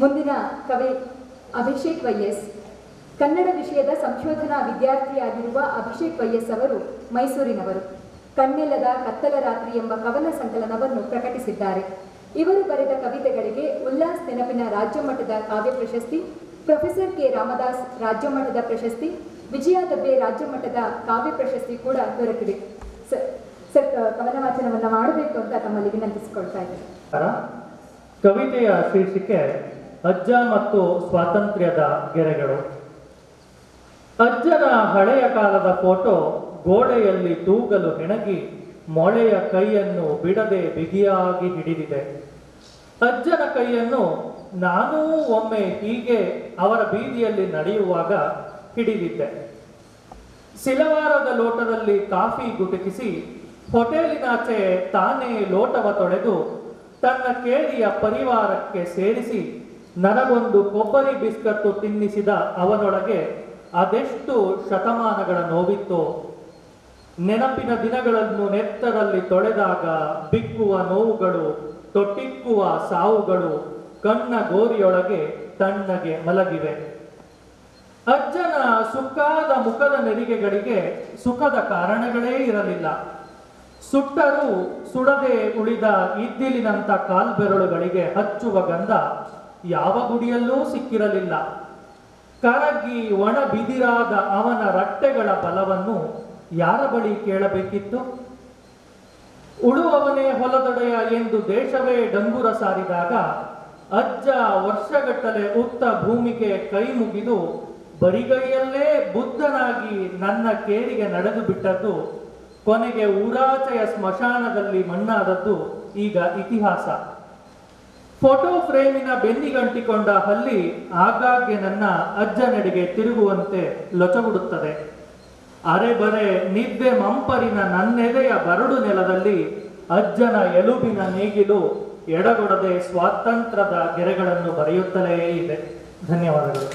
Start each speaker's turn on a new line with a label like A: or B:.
A: ಮುಂದಿನ ಕವಿ ಅಭಿಷೇಕ್ ವೈಎಸ್. ಕನ್ನಡ ವಿಷಯದ ಸಂಶೋಧನಾ ವಿದ್ಯಾರ್ಥಿಯಾಗಿರುವ ಅಭಿಷೇಕ್ ವೈಎಸ್ ಅವರು ಮೈಸೂರಿನವರು. ಕಣ್ಣಿಲ್ಲದ ಕತ್ತಲ ರಾತ್ರಿ ಎಂಬ ಕವನ ಸಂಕಲನವನ್ನು ಪ್ರಕಟಿಸಿದ್ದಾರೆ. ಇವರು ಬರೆದ ಕವಿತೆಗಳಿಗೆ ಉಲ್ಲಾಸ್ ನೆನಪಿನ ರಾಜ್ಯ ಮಟ್ಟದ ಕಾವ್ಯ ಪ್ರಶಸ್ತಿ, ಪ್ರೊಫೆಸರ್ ಕೆ ರಾಮದಾಸ್ ರಾಜ್ಯ ಮಟ್ಟದ ಪ್ರಶಸ್ತಿ, ವಿಜಯ ದಬ್ಬೆ ರಾಜ್ಯ ಮಟ್ಟದ ಕಾವ್ಯ ಪ್ರಶಸ್ತಿ ಕೂಡ ದೊರಕಿದೆ. ಕವನ ವಾಚನವನ್ನು ಮಾಡಬೇಕು ಅಂತ ತಮ್ಮಲ್ಲಿ ವಿನಂತಿಸಿಕೊಳ್ತಾ
B: ಕವಿತೆಯ ಶೀರ್ಷಿಕೆ, ಅಜ್ಜ ಮತ್ತು ಸ್ವಾತಂತ್ರ್ಯದ ಗೆರೆಗಳು. ಅಜ್ಜನ ಹಳೆಯ ಕಾಲದ ಫೋಟೋ ಗೋಡೆಯಲ್ಲಿ ತೂಗಲು ಹೆಣಗಿ, ಮೊಳೆಯ ಕೈಯನ್ನು ಬಿಡದೆ ಬಿಗಿಯಾಗಿ ಹಿಡಿದಿದೆ. ಅಜ್ಜನ ಕೈಯನ್ನು ನಾನೂ ಒಮ್ಮೆ ಹೀಗೆ ಅವರ ಬೀದಿಯಲ್ಲಿ ನಡೆಯುವಾಗ ಹಿಡಿದಿದ್ದೆ. ಸಿಲವಾರದ ಲೋಟದಲ್ಲಿ ಕಾಫಿ ಗುಟುಕಿಸಿ ಹೋಟೆಲಿನಾಚೆ ತಾನೇ ಲೋಟವ ತೊಳೆದು ತನ್ನ ಕೇಳಿಯ ಪರಿವಾರಕ್ಕೆ ಸೇರಿಸಿ ನನಗೊಂದು ಕೊಬ್ಬರಿ ಬಿಸ್ಕತ್ತು ತಿನ್ನಿಸಿದ ಅವನೊಳಗೆ ಅದೆಷ್ಟು ಶತಮಾನಗಳ ನೋವಿತ್ತು. ನೆನಪಿನ ದಿನಗಳನ್ನು ನೆತ್ತರಲ್ಲಿ ತೊಳೆದಾಗ ಬಿಕ್ಕುವ ನೋವುಗಳು, ತೊಟ್ಟಿಕ್ಕುವ ಸಾವುಗಳು ಕಣ್ಣ ಗೋರಿಯೊಳಗೆ ತಣ್ಣಗೆ ಮಲಗಿವೆ. ಅಜ್ಜನ ಸುಕ್ಕಾದ ಮುಖದ ನೆರಿಗೆಗಳಿಗೆ ಸುಖದ ಕಾರಣಗಳೇ ಇರಲಿಲ್ಲ. ಸುಟ್ಟರೂ ಸುಡದೆ ಉಳಿದ ಇದ್ದಿಲಿನಂತ ಕಾಲ್ಬೆರಳುಗಳಿಗೆ ಹಚ್ಚುವ ಗಂಧ ಯಾವ ಗುಡಿಯಲ್ಲೂ ಸಿಕ್ಕಿರಲಿಲ್ಲ. ಕರಗಿ ಒಣ ಬಿದಿರಾದ ಅವನ ರಟ್ಟೆಗಳ ಬಲವನ್ನು ಯಾರ ಬಳಿ ಕೇಳಬೇಕಿತ್ತು? ಉಳುವವನೇ ಹೊಲದೊಡೆಯ ಎಂದು ದೇಶವೇ ಡಂಗುರ ಸಾರಿದಾಗ ಅಜ್ಜ ವರ್ಷಗಟ್ಟಲೆ ಉತ್ತ ಭೂಮಿಗೆ ಕೈ ಮುಗಿದು ಬರಿಗೈಯಲ್ಲೇ ಬುದ್ಧನಾಗಿ ನನ್ನ ಕೇರಿಗೆ ನಡೆದು ಬಿಟ್ಟದ್ದು, ಕೊನೆಗೆ ಊರಾಚೆಯ ಸ್ಮಶಾನದಲ್ಲಿ ಮಣ್ಣಾದದ್ದು ಈಗ ಇತಿಹಾಸ. ಫೋಟೋ ಫ್ರೇಮಿನ ಬೆನ್ನಿಗಂಟಿಕೊಂಡ ಹಲ್ಲಿ ಆಗಾಗ್ಗೆ ನನ್ನ ಅಜ್ಜನೆಡೆಗೆ ತಿರುಗುವಂತೆ ಲೊಚಗುಡುತ್ತದೆ. ಅರೆಬರೆ ನಿದ್ದೆ ಮಂಪರಿನ ನನ್ನೆದೆಯ ಬರಡು ನೆಲದಲ್ಲಿ ಅಜ್ಜನ ಎಲುಬಿನ ನೇಗಿಲು ಎಡಗೊಡದೆ ಸ್ವಾತಂತ್ರ್ಯದ ಗೆರೆಗಳನ್ನು ಬರೆಯುತ್ತಲೇ ಇದೆ. ಧನ್ಯವಾದಗಳು.